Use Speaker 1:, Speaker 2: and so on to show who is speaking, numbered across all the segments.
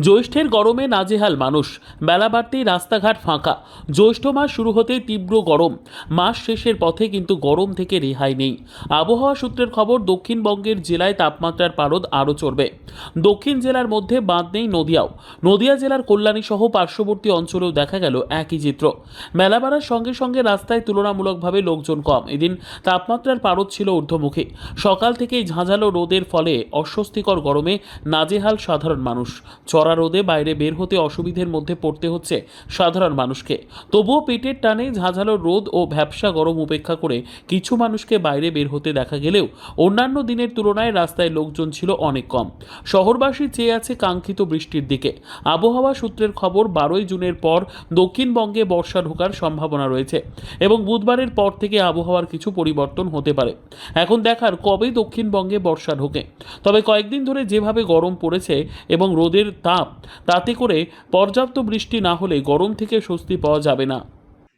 Speaker 1: জ্যৈষ্ঠের গরমে নাজেহাল মানুষ। বেলা বাড়তেই রাস্তাঘাট ফাঁকা। জ্যৈষ্ঠ মাস শুরু হতেই তীব্র গরম। মাস শেষের পথে কিন্তু গরম থেকে রেহাই নেই। আবহাওয়া সূত্রের খবর, দক্ষিণবঙ্গের জেলায় তাপমাত্রার পারদ আরও চড়বে। দক্ষিণ জেলার মধ্যে বাঁধ নেই নদিয়াও। নদিয়া জেলার কল্যাণী সহ পার্শ্ববর্তী অঞ্চলেও দেখা গেল একই চিত্র। মেলা বাড়ার সঙ্গে সঙ্গে রাস্তায় তুলনামূলকভাবে লোকজন কম। এদিন তাপমাত্রার পারদ ছিল ঊর্ধ্বমুখী। সকাল থেকেই ঝাঁঝালো রোদের ফলে অস্বস্তিকর গরমে নাজেহাল সাধারণ মানুষ। চড়া রোদে বাইরে বের হতে অসুবিধের মধ্যে পড়তে হচ্ছে সাধারণ মানুষকে। তবুও পেটের টানে ঝাঁঝালো রোদ ও ভ্যাবসা গরম উপেক্ষা করে কিছু মানুষকে বাইরে বের হতে দেখা গেলেও অন্যান্য দিনের তুলনায় রাস্তায় লোকজন ছিল অনেক কম। শহরবাসী চেয়ে আছে কাঙ্ক্ষিত বৃষ্টির দিকে। আবহাওয়া সূত্রের খবর, বারোই জুনের পর দক্ষিণবঙ্গে বর্ষা ঢোকার সম্ভাবনা রয়েছে এবং বুধবারের পর থেকে আবহাওয়ার কিছু পরিবর্তন হতে পারে। এখন দেখার কবে দক্ষিণবঙ্গে বর্ষা ঢোকে। তবে কয়েকদিন ধরে যেভাবে গরম পড়েছে এবং রোদের তাপ। তাতে করে পর্যাপ্ত বৃষ্টি না হলে গরম থেকে স্বস্তি পাওয়া যাবে না।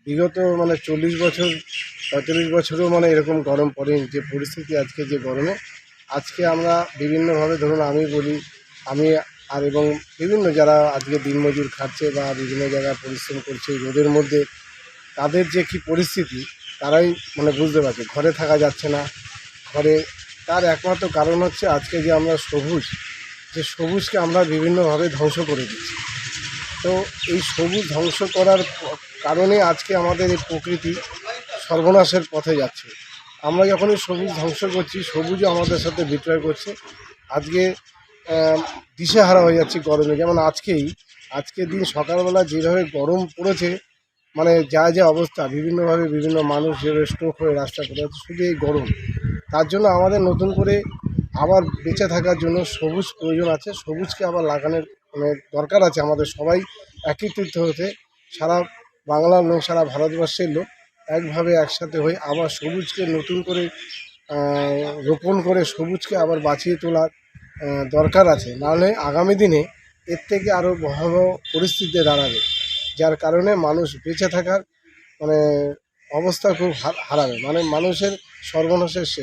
Speaker 2: বিগত মানে চল্লিশ বছর, পঁয়তাল্লিশ বছরও মানে এরকম গরম পড়েনি। যে পরিস্থিতি আজকে যে গরমে, আজকে আমরা বিভিন্নভাবে ধরুন আমি বলি, আমি আর এবং বিভিন্ন যারা আজকে দিনমজুর খাচ্ছে বা বিভিন্ন জায়গায় পরিশ্রম করছে রোদের মধ্যে, তাদের যে কি পরিস্থিতি, তারাই মানে বুঝতে পারছে। ঘরে থাকা যাচ্ছে না। ঘরে, তার একমাত্র কারণ হচ্ছে আজকে যে আমরা সবুজ যে সবুজকে আমরা বিভিন্নভাবে ধ্বংস করে দিচ্ছি। তো এই সবুজ ধ্বংস করার কারণে আজকে আমাদের এই প্রকৃতি সর্বনাশের পথে যাচ্ছে। আমরা যখন এই সবুজ ধ্বংস করছি, সবুজও আমাদের সাথে বিক্রয় করছে। আজকে দিশেহারা হয়ে যাচ্ছে গরমে। যেমন আজকেই, আজকের দিন সকালবেলা যেভাবে গরম পড়েছে মানে যা যা অবস্থা, বিভিন্নভাবে বিভিন্ন মানুষ যেভাবে স্ট্রোক হয়ে রাস্তা করে শুধু এই গরম। তার জন্য আমাদের নতুন করে আবার বেঁচে থাকার জন্য সবুজ প্রয়োজন আছে। সবুজকে আবার লাগানোর মানে দরকার আছে আমাদের সবাই একত্রিত হতে। সারা বাংলার লোক সারা ভারতবর্ষের লোক একভাবে একসাথে হয়ে আবার সবুজকে নতুন করে রোপণ করে সবুজকে আবার বাঁচিয়ে তোলার দরকার আছে। নাহলে আগামী দিনে এর থেকে আরও ভয়াবহ পরিস্থিতিতে দাঁড়াবে, যার কারণে মানুষ বেঁচে থাকার মানে অবস্থা খুব হারাবে। মানে মানুষের সর্বনাশের শেষ।